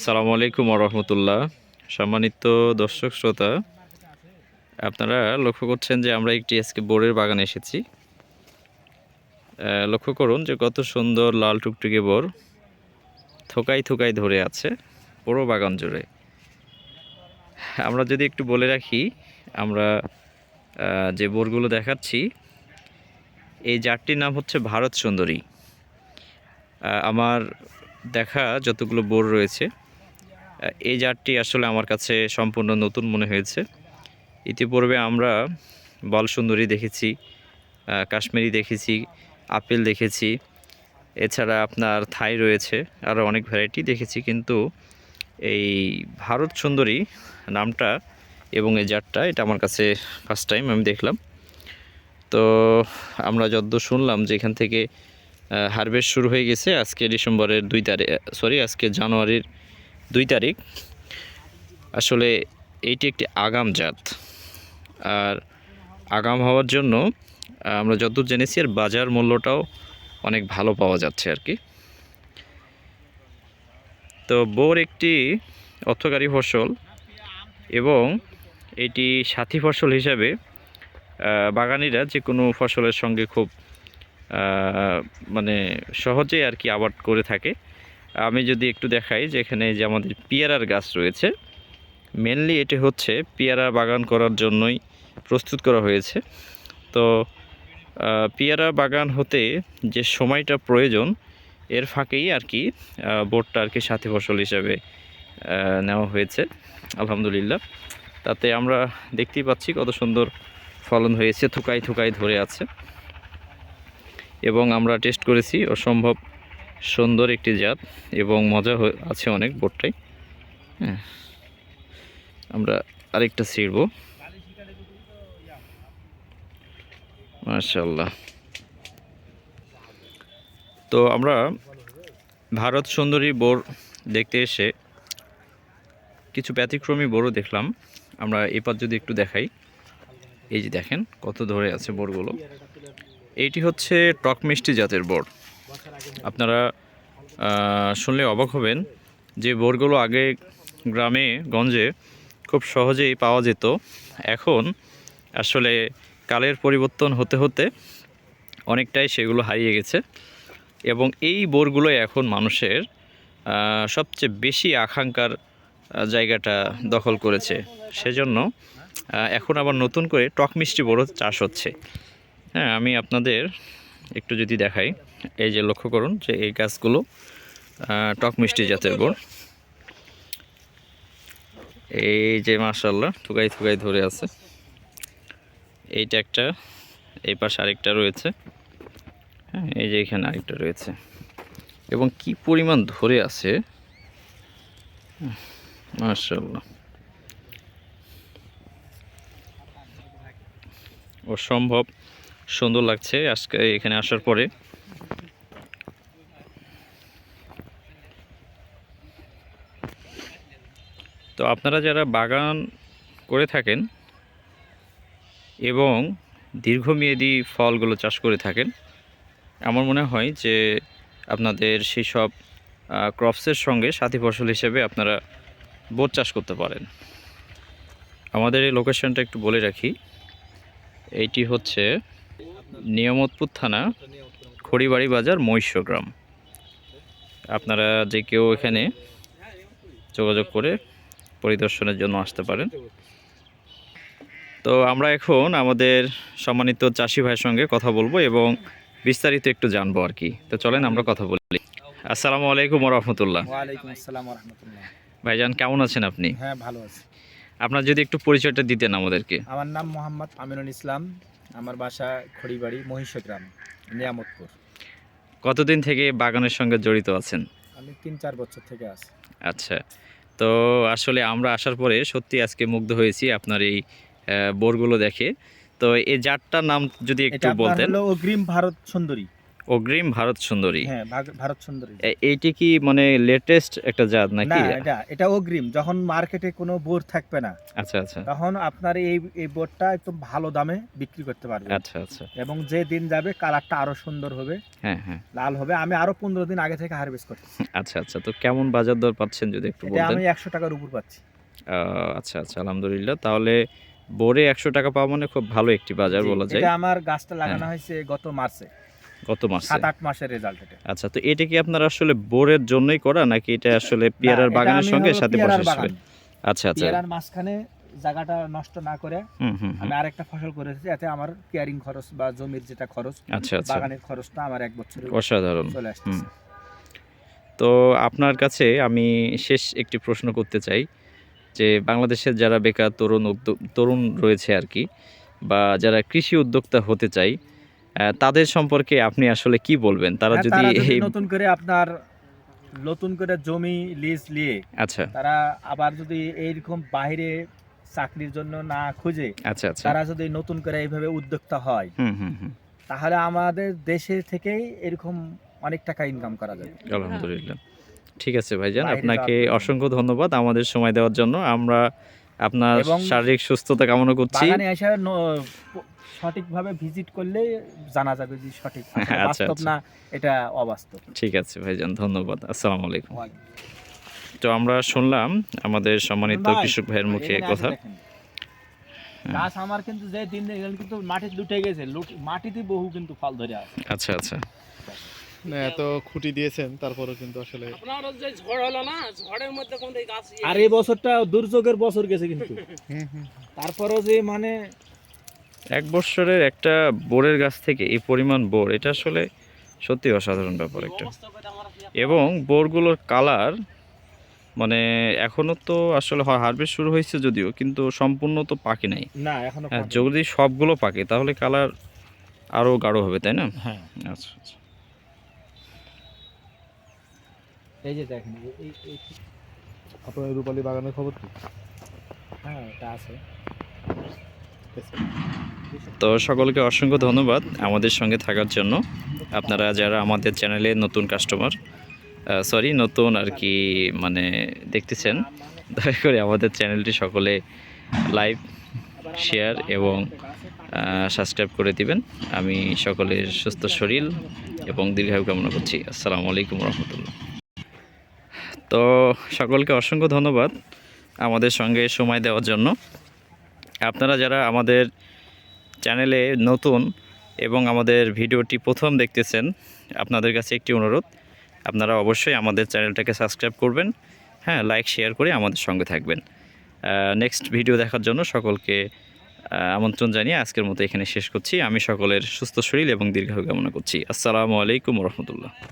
আসসালামু আলাইকুম রহমতুল্লাহ। সম্মানিত দর্শক, শ্রোতা, আপনারা লক্ষ্য করছেন যে আমরা একটি আজকে বোরের বাগানে এসেছি। লক্ষ্য করুন যে কত সুন্দর লাল টুকটুকে বোর থোকাই থোকাই ধরে আছে, পুরো বাগান জুড়ে। আমরা যদি একটু বলে রাখি, আমরা যে বোরগুলো দেখাচ্ছি, এই জাতটির নাম হচ্ছে ভারত সুন্দরী। আমার দেখা যতগুলো বোর রয়েছে এই জাতটি আসলে আমার কাছে সম্পূর্ণ নতুন মনে হয়েছে। ইতিপূর্বে আমরা বল সুন্দরী দেখেছি কাশ্মীরি দেখেছি, আপেল দেখেছি, এছাড়া আপনার থাই রয়েছে, আরও অনেক ভ্যারাইটি দেখেছি, কিন্তু এই ভারত সুন্দরী নামটা এবং এই জাতটা, এটা আমার কাছে ফার্স্ট টাইম আমি দেখলাম। তো আমরা যদ্দূর শুনলাম যে এখান থেকে হারভেস্ট শুরু হয়ে গেছে আজকে ডিসেম্বরের দুই তারিখ সরি আজকে জানুয়ারির দুই তারিখ। আসলে এইটি একটি আগাম জাত। আর আগাম হওয়ার জন্য আমরা যতদূর জেনেছি, আর বাজার মূল্যটাও অনেক ভালো পাওয়া যাচ্ছে আর কি। তো বোর একটি অর্থকারী ফসল এবং এটি সাথী ফসল হিসাবে বাগানিরা যে কোনো ফসলের সঙ্গে খুব মানে সহজেই আর কি আবাদ করে থাকে। আমি যদি একটু দেখাই যে এখানে যে আমাদের পেয়ারার গাছ রয়েছে মেনলি এটি হচ্ছে পেয়ারা বাগান করার জন্যই প্রস্তুত করা হয়েছে। তো পেয়ারা বাগান হতে যে সময়টা প্রয়োজন, এর ফাঁকেই আর কি বোটটা আর কি সাথী ফসল হিসাবে নেওয়া হয়েছে, আলহামদুলিল্লাহ। তাতে আমরা দেখতেই পাচ্ছি কত সুন্দর ফলন হয়েছে থুকাই থুকাই ধরে আছে। এবং আমরা টেস্ট করেছি, অসম্ভব সুন্দর একটি জাত এবং মজা আছে অনেক বোটটাই। হ্যাঁ। আমরা আরেকটা ছিড়ব। মাশাল্লাহ তো আমরা ভারত সুন্দরী বোর দেখতে এসে কিছু ব্যতিক্রমী বোরও দেখলাম। আমরা এপার যদি একটু দেখাই। এই যে দেখেন, কত ধরে আছে বোরগুলো। এইটি হচ্ছে টক মিষ্টি জাতের বোর। আপনারা শুনলে অবাক হবেন যে বোরগুলো আগে গ্রামে, গঞ্জে খুব সহজেই পাওয়া যেত। এখন আসলে কালের পরিবর্তন হতে হতে অনেকটাই সেগুলো হারিয়ে গেছে এবং এই বোরগুলো এখন মানুষের সবচেয়ে বেশি আকাঙ্ক্ষার জায়গাটা দখল করেছে। সেজন্য এখন আবার নতুন করে টক মিষ্টি বোরও চাষ হচ্ছে। হ্যাঁ আমি আপনাদের একটু যদি দেখাই, এই যে লক্ষ্য করুন যে এই গাছগুলো টক মিষ্টি জাতের বোর এই যে মাশাল্লাহ থুকাই থুকাই ধরে আছে। এইটা একটা, এই পাশে আরেকটা রয়েছে। হ্যাঁ এই যে এখানে আরেকটা রয়েছে। এবং কি পরিমাণ ধরে আছে? মাশাল্লাহ অসম্ভব সুন্দর লাগছে আজকে এখানে আসার পরে। তো আপনারা যারা বাগান করে থাকেন এবং দীর্ঘমেয়াদী ফলগুলো চাষ করে থাকেন, আমার মনে হয় যে আপনাদের সেই সব ক্রপসের সঙ্গে সাথী ফসল হিসেবে আপনারা বোট চাষ করতে পারেন। আমাদের এই লোকেশনটা একটু বলে রাখি। এইটি হচ্ছে নিয়ামতপুর থানা খড়িবাড়ি বাজার মহিষ্যগ্রাম। আপনারা যে কেউ এখানে যোগাযোগ করে পরিদর্শনের জন্য আসতে পারেন। তো আমরা এখন আমাদের সম্মানিত চাষি ভাইয়ের সঙ্গে কথা বলব এবং বিস্তারিত একটু জানব আর কি। তো চলেন আমরা কথা বলি। আসসালামু আলাইকুম রহমতুল্লাহ। রহমতুল্লাহ। ভাইজান কেমন আছেন আপনি? হ্যাঁ ভালো আছি। আপনার যদি একটু পরিচয়টা দিতেন আমাদেরকে। আমার নাম মোহাম্মদ আমিনুল ইসলাম। আমার বাসা খড়িবাড়ি মহিষ গ্রাম নিয়ামতপুর। কতদিন থেকে বাগানের সঙ্গে জড়িত আছেন? আমি তিন চার বছর থেকে আছি। আচ্ছা তো আসলে আমরা আসার পরে সত্যি আজকে মুগ্ধ হয়েছি আপনার এই বোরগুলো দেখে। তো এই জাটটার নাম যদি একটু বলতেন। হলো অগ্রিম ভারত সুন্দরী। অগ্রিম ভারত সুন্দরী। হ্যাঁ ভারত সুন্দরী। এইটি কি মানে লেটেস্ট একটা জাত নাকি? না এটা এটা অগ্রিম। যখন মার্কেটে কোনো বোর থাকবে না আচ্ছা আচ্ছা। তখন আপনার এই এই বোর্ডটা একটু ভালো দামে বিক্রি করতে পারবে আচ্ছা আচ্ছা। এবং যে দিন যাবে কালারটা আরও সুন্দর হবে। হ্যাঁ হ্যাঁ। লাল হবে। আমি আরও পনেরো দিন আগে থেকে হারভেস্ট করতেছি আচ্ছা আচ্ছা। তো কেমন বাজার দর পাচ্ছেন যদি একটু এটা বলতেন? আমি একশো টাকার উপর পাচ্ছি। আচ্ছা আচ্ছা। আলহামদুলিল্লাহ। তাহলে বোরে একশো টাকা পাওয়া মানে খুব ভালো একটি বাজার বলা যায়। এটা আমার গাছটা লাগানো হ্যাঁ। হয়েছে গত মার্চে। গত মাসে? সাত আট মাসের রেজাল্ট এটা। আচ্ছা তো এটা কি আপনার আসলে বোরের জন্যই করা নাকি এটা আসলে পেয়ারার বাগানের সঙ্গে সাথে বসে আচ্ছা আচ্ছা। পেয়ারার মাঝখানে জায়গাটা নষ্ট না করে। আমি আরেকটা ফসল করেছি এতে আমার কেয়ারিং খরচ বা জমির যেটা খরচ আচ্ছা আচ্ছা। বাগানের খরচটা আমার এক বছরে অসাধারণ। চলে আসছে তো আপনার কাছে আমি শেষ একটি প্রশ্ন করতে চাই যে বাংলাদেশের যারা বেকার তরুণ তরুণ রয়েছে আর কি বা যারা কৃষি উদ্যোক্তা হতে চাই আহ, তাদের সম্পর্কে আপনি আসলে কি বলবেন? তারা হ্যাঁ, যদি নতুন করে আপনার নতুন করে জমি লিজ নিয়ে আচ্ছা। তারা আবার যদি এইরকম বাইরে চাকরির জন্য না খুঁজে আচ্ছা আচ্ছা। তারা যদি নতুন করে এইভাবে উদ্যোক্তা হয় তাহলে আমাদের দেশে থেকেই এরকম অনেক টাকা ইনকাম করা যাবে। আলহামদুলিল্লাহ। ঠিক আছে ভাইজান আপনাকে অসংখ্য ধন্যবাদ আমাদের সময় দেওয়ার জন্য। আমরা আপনার শারীরিক সুস্থতা কামনা করছি। সঠিকভাবে ভিজিট করলে জানা যাবে যে সঠিক আচ্ছা, বাস্তব আচ্ছা। না এটা অবাস্তব। ঠিক আছে ভাইজান ধন্যবাদ। আসসালামু আলাইকুম। তো আমরা শুনলাম আমাদের সম্মানিত কৃষক ভাইয়ের মুখে কথা। গাছ আমার কিন্তু যে দিন দেখলেন কিন্তু মাটি লুটে গেছে। লুট- মাটিতে বহু কিন্তু ফল ধরে আছে। আচ্ছা আচ্ছা। না এত খুঁটি দিয়েছেন তারপরেও কিন্তু আসলে আপনার যে ঝড় হলো না ঝড়ের মধ্যে কোন গাছ আর এই বছরটা দুর্যোগের বছর গেছে কিন্তু। তারপরও যে মানে এক বছরের একটা বোরের গাছ থেকে এই পরিমাণ বোর এটা আসলে সত্যি অসাধারণ ব্যাপার একটা। এবং বোরগুলোর কালার মানে এখনও তো আসলে হারভেস্ট শুরু হয়েছে যদিও কিন্তু সম্পূর্ণ তো পাকে নাই। না এখনও হ্যাঁ যদি সবগুলো পাকে তাহলে কালার আরও গাঢ় হবে তাই না? হ্যাঁ। আচ্ছা আচ্ছা। এই যে দেখেন আপনার রূপালী বাগানের খবর কি? হ্যাঁ এটা আছে। তো সকলকে অসংখ্য ধন্যবাদ আমাদের সঙ্গে থাকার জন্য। আপনারা যারা আমাদের চ্যানেলে নতুন কাস্টমার সরি নতুন আর কি মানে দেখতেছেন, দয়া করে আমাদের চ্যানেলটি সকলে লাইভ শেয়ার এবং সাবস্ক্রাইব করে দিবেন। আমি সকলের সুস্থ শরীর এবং দীর্ঘায়ু কামনা করছি। আসসালামু আলাইকুম রহমতুল্লাহ। তো সকলকে অসংখ্য ধন্যবাদ আমাদের সঙ্গে সময় দেওয়ার জন্য। আপনারা যারা আমাদের চ্যানেলে নতুন এবং আমাদের ভিডিওটি প্রথম দেখতেছেন, আপনাদের কাছে একটি অনুরোধ। আপনারা অবশ্যই আমাদের চ্যানেলটাকে সাবস্ক্রাইব করবেন হ্যাঁ লাইক, শেয়ার করে আমাদের সঙ্গে থাকবেন। নেক্সট ভিডিও দেখার জন্য সকলকে আমন্ত্রণ জানিয়ে আজকের মতো এখানে শেষ করছি। আমি সকলের সুস্থ শরীর এবং দীর্ঘায়ু কামনা করছি। আসসালামু আলাইকুম রহমতুল্লাহ।